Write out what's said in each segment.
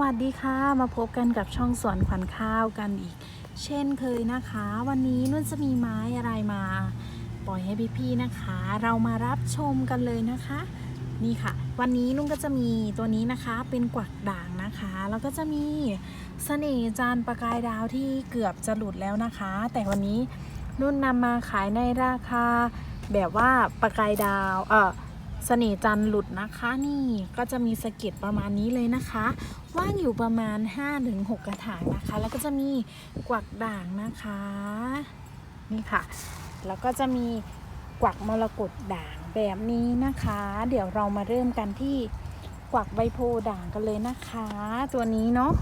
วัสดีค่ะ มาพบกันกับช่องสวนขวัญข้าวกันอีก เช่นเคยนะคะ วันนี้นุ่นจะมีไม้อะไรมา ปล่อยให้พี่ๆนะคะ เรามารับชมกันเลยนะคะ นี่ค่ะ วันนี้นุ่นก็จะมีตัวนี้นะคะเป็นกวักด่างนะคะ แล้วก็จะมีเสน่ห์จานประกายดาวที่เกือบจะหลุดแล้วนะคะ แต่วันนี้นุ่นนำมาขายในราคาแบบว่าประกายดาวเออ สน่ห์จันหลุดนะคะนี่ก็จะมีสะเก็ดประมาณนี้เลยนะคะ ว่างอยู่ประมาณ 5-6 กระถางนะคะ แล้วก็จะมีกวักด่างนะคะ นี่ค่ะ แล้วก็จะมีกวักมรกตด่างแบบนี้นะคะ เดี๋ยวเรามาเริ่มกันที่กวักใบโพด่างกันเลยนะคะ ตัวนี้เนาะ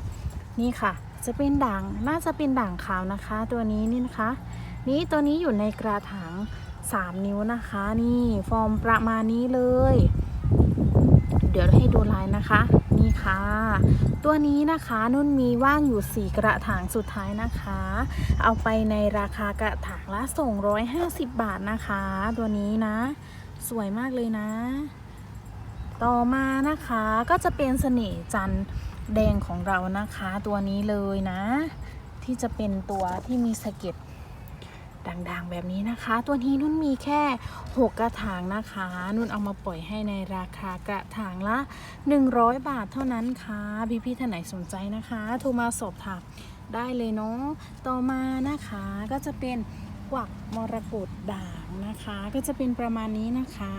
นี่ค่ะ จะเป็นด่างน่าจะเป็นด่างขาวนะคะ ตัวนี้นี่นะคะ นี่ตัวนี้อยู่ในกระถาง 3 นิ้วนะคะ นี่ฟอร์มประมาณนี้เลย เดี๋ยวให้ดูลายนะคะ นี่ค่ะ ตัวนี้นะคะนุ่นมีว่างอยู่ 4 กระถางสุดท้ายนะคะ เอาไปในราคากระถางละ 250 บาทนะคะ ตัวนี้นะ สวยมากเลยนะ ต่อมานะคะก็จะเป็นเสน่ห์จันแดงของเรานะคะ ตัวนี้เลยนะ ที่จะเป็นตัวที่มีสะเก็ด ด่างๆ แบบนี้นะคะ ตัวนี้นุ่นมีแค่ 6 กระถางนะคะ นุ่นเอามาปล่อยให้ในราคากระถางละ 100 บาทเท่านั้นค่ะ พี่ๆท่านไหนสนใจนะคะ โทรมาสอบถามได้เลยเนาะ ต่อมานะคะก็จะเป็นกวักมรกตด่างนะคะ ก็จะเป็นประมาณนี้นะคะ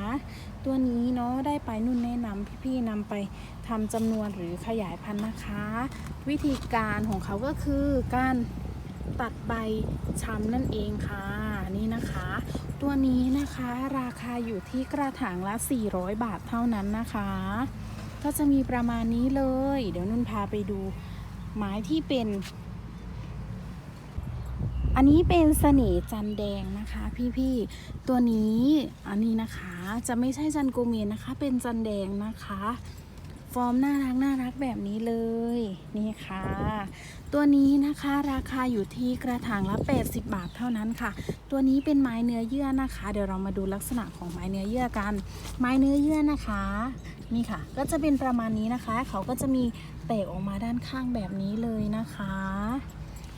ตัวนี้เนาะได้ไปนุ่นแนะนำพี่ๆนำไปทำจำนวนหรือขยายพันธุ์นะคะ วิธีการของเขาก็คือการ ตัดใบช้ำนั่นเองค่ะนี่นะคะ ตัวนี้นะคะราคาอยู่ที่กระถางละ 400 บาทเท่านั้นนะคะ ก็จะมีประมาณนี้เลย เดี๋ยวนุ่นพาไปดูไม้ที่เป็น อันนี้เป็นเสน่ห์จันแดงนะคะ พี่ๆตัวนี้อันนี้นะคะจะไม่ใช่จันโกเมนนะคะ เป็นจันแดงนะคะ ฟอร์มน่ารักน่ารักแบบนี้เลยนี่ค่ะ ตัวนี้นะคะราคาอยู่ที่กระถางละ 80 บาทเท่านั้นค่ะ ตัวนี้เป็นไม้เนื้อเยื่อนะคะ เดี๋ยวเรามาดูลักษณะของไม้เนื้อเยื่อกัน ไม้เนื้อเยื่อนะคะนี่ค่ะ ก็จะเป็นประมาณนี้นะคะ เขาก็จะมีแตกออกมาด้านข้างแบบนี้เลยนะคะ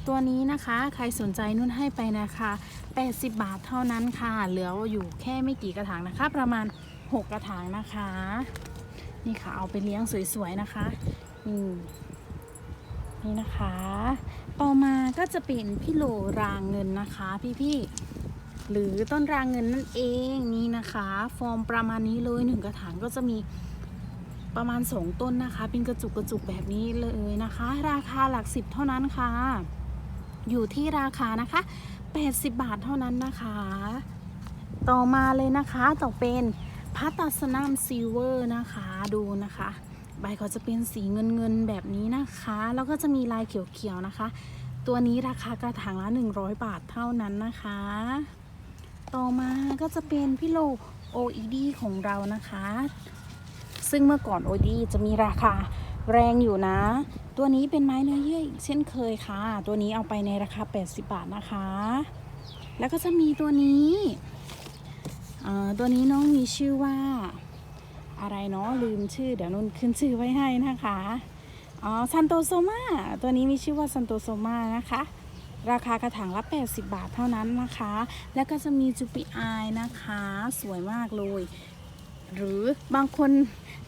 ตัวนี้นะคะใครสนใจนุ่นให้ไปนะคะ 80 บาทเท่านั้นค่ะ เหลืออยู่แค่ไม่กี่กระถางนะคะ ประมาณ 6 กระถางนะคะ นี่ค่ะเอาไปเลี้ยงสวยๆนะคะนี่นี่นะคะ ต่อมาก็จะเป็นพี่โลรางเงินนะคะ พี่ๆหรือต้นรางเงินนั่นเองนี่นะคะ ฟอร์มประมาณนี้เลยหนึ่งกระถางก็จะมีประมาณสองต้นนะคะ เป็นกระจุกกระจุกแบบนี้เลยนะคะ ราคาหลักสิบเท่านั้นค่ะ อยู่ที่ราคานะคะ 80 บาทเท่านั้นนะคะ ต่อมาเลยนะคะต่อเป็น พัตตาสนามซิลเวอร์นะคะดูนะคะ ใบเขาจะเป็นสีเงินเงินๆแบบนี้นะคะ แล้วก็จะมีลายเขียวๆนะคะ ตัวนี้ราคากระถางละ 100 บาทเท่านั้นนะคะ ต่อมาก็จะเป็นพี่โล OED ของเรานะคะ ซึ่งเมื่อก่อน OED จะมีราคาแรงอยู่นะ ตัวนี้เป็นไม้เนื้อเยื่ออีกเช่นเคยค่ะ ตัวนี้เอาไปในราคา 80 บาทนะคะ แล้วก็จะมีตัวนี้ ตัวนี้น้องมีชื่อว่าอะไรเนาะลืมชื่อเดี๋ยวนุ่นขึ้นชื่อไว้ให้นะคะอ๋อซันโตโซมาตัวนี้มีชื่อว่าซันโตโซมานะคะ ราคากระถางละ 80 บาทเท่านั้นนะคะ แล้วก็จะมีจูปิอายนะคะ สวยมากเลย หรือบางคน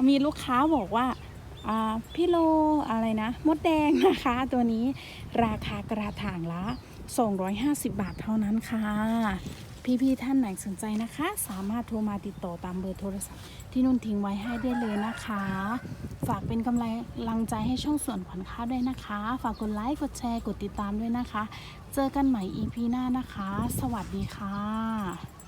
มีลูกค้าบอกว่าอ่าพี่โลอะไรนะ มดแดงนะคะ ตัวนี้ราคากระถางละ 250 บาทเท่านั้นค่ะ พี่ๆท่านไหนสนใจนะคะ สามารถโทรมาติดต่อตามเบอร์โทรศัพท์ที่นุ่นทิ้งไว้ให้ได้เลยนะคะ ฝากเป็นกำลังใจให้ช่องส่วนขวัญข้าวด้วยนะคะ ฝากกดไลค์กดแชร์กดติดตามด้วยนะคะ เจอกันใหม่ EP หน้านะคะ สวัสดีค่ะ